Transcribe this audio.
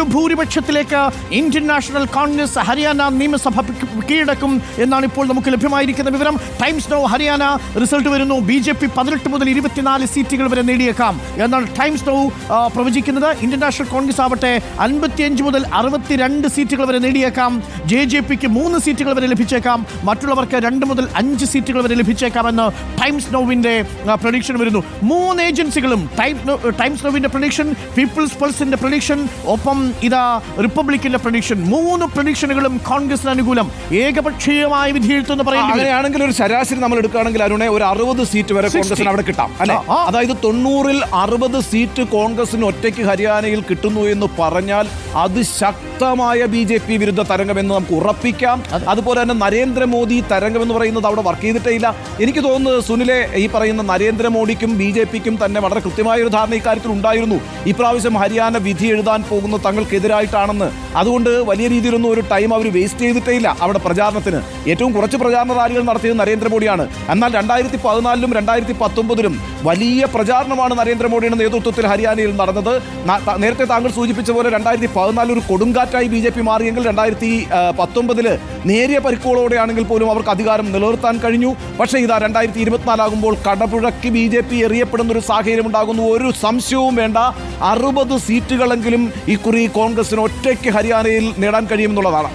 രണ്ട് ഭൂരിപക്ഷത്തിലേക്ക് Indian National Congress Haryana നിയമസഭ കീഴടക്കും എന്നാണ് ഇപ്പോൾ നമുക്ക് ലഭ്യമായിരിക്കുന്ന വിവരം. ടൈംസ് നോ ഹരിയാന റിസൾട്ട് വരുന്നു. ബി ജെ പി പതിനെട്ട് മുതൽ ഇരുപത്തിനാല് സീറ്റുകൾ വരെ നേടിയേക്കാം എന്നാണ് ടൈംസ് നോ പ്രവചിക്കുന്നത്. ഇന്ത്യൻ നാഷണൽ കോൺഗ്രസ് ആവട്ടെ അൻപത്തിയഞ്ച് മുതൽ അറുപത്തിരണ്ട് സീറ്റുകൾ വരെ നേടിയേക്കാം. ജെ ജെ പിക്ക് മൂന്ന് സീറ്റുകൾ വരെ ലഭിച്ചേക്കാം. മറ്റുള്ളവർക്ക് രണ്ട് മുതൽ അഞ്ച് സീറ്റുകൾ വരെ ലഭിച്ചേക്കാമെന്ന് ടൈംസ് നോവിന്റെ പ്രൊഡിക്ഷൻ വരുന്നു. മൂന്ന് ഏജൻസികളും ടൈംസ് നോവിന്റെ പ്രൊഡിക്ഷൻ പീപ്പിൾസ് പൾസിന്റെ പ്രൊഡിക്ഷൻ ഒപ്പം ഇതാ റിപ്പബ്ലിക്കിന്റെ പ്രഡിക്ഷൻ. മൂന്ന് പ്രഡിക്ഷനുകളും കോൺഗ്രസിന് അനുകൂലം. ഏകപക്ഷീയമായ വിധിയെഴുത്തെന്ന് പറയുന്നത്. അങ്ങനെയാണെങ്കിൽ ഒരു ശരാശരി നമ്മൾ എടുക്കുകയാണെങ്കിൽ അരുണെ ഒരു അറുപത് സീറ്റ് വരെ കോൺഗ്രസിന് അവിടെ കിട്ടാം അല്ലെ. അതായത് തൊണ്ണൂറിൽ അറുപത് സീറ്റ് കോൺഗ്രസിന് ഒറ്റയ്ക്ക് ഹരിയാനയിൽ കിട്ടുന്നു എന്ന് പറഞ്ഞാൽ അത് ശക്തമായ ബി ജെ പി വിരുദ്ധ തരംഗമെന്ന് നമുക്ക് ഉറപ്പിക്കാം. അതുപോലെ തന്നെ നരേന്ദ്രമോദി തരംഗം എന്ന് പറയുന്നത് അവിടെ വർക്ക് ചെയ്തിട്ടേ ഇല്ല എനിക്ക് തോന്നുന്നത് സുനിലെ ഈ പറയുന്ന നരേന്ദ്രമോദിക്കും ബി ജെ പിക്കും തന്നെ വളരെ കൃത്യമായ ഒരു ധാരണ ഇക്കാര്യത്തിൽ ഉണ്ടായിരുന്നു ഇപ്രാവശ്യം ഹരിയാന വിധി എഴുതാൻ പോകുന്നത് തങ്ങൾക്കെതിരായിട്ടാണെന്ന് അതുകൊണ്ട് വലിയ രീതിയിലൊന്നും ഒരു ടൈം അവർ വേസ്റ്റ് ചെയ്തിട്ടേ ഇല്ല അവിടെ പ്രചാരണത്തിന്. ഏറ്റവും കുറച്ച് പ്രചാരണ റാലികൾ നടത്തിയത് നരേന്ദ്രമോദിയാണ്. എന്നാൽ രണ്ടായിരത്തി പതിനാലിലും രണ്ടായിരത്തി പത്തൊമ്പതിലും വലിയ പ്രചാരണമാണ് നരേന്ദ്രമോദിയുടെ നേതൃത്വത്തിൽ ഹരിയാനയിൽ നടന്നത്. നേരത്തെ താങ്കൾ സൂചിപ്പിച്ച പോലെ രണ്ടായിരത്തി പതിനാലിൽ ഒരു കൊടുങ്കാറ്റായി ബി ജെ പി മാറിയെങ്കിൽ രണ്ടായിരത്തി പത്തൊമ്പതിൽ നേരിയ പരിക്കുകളോടെയാണെങ്കിൽ പോലും അവർക്ക് അധികാരം നിലനിർത്താൻ കഴിഞ്ഞു. പക്ഷേ ഇതാ രണ്ടായിരത്തി ഇരുപത്തിനാലാകുമ്പോൾ കടപുഴക്കി ബി ജെ പി എറിയപ്പെടുന്ന ഒരു സാഹചര്യം ഉണ്ടാകുന്നു ഒരു സംശയവും വേണ്ട. അറുപത് സീറ്റുകളെങ്കിലും ഇക്കുറി കോൺഗ്രസിന് ഒറ്റയ്ക്ക് ഹരിയാനയിൽ നേടാൻ കഴിയുമെന്നുള്ളതാണ്.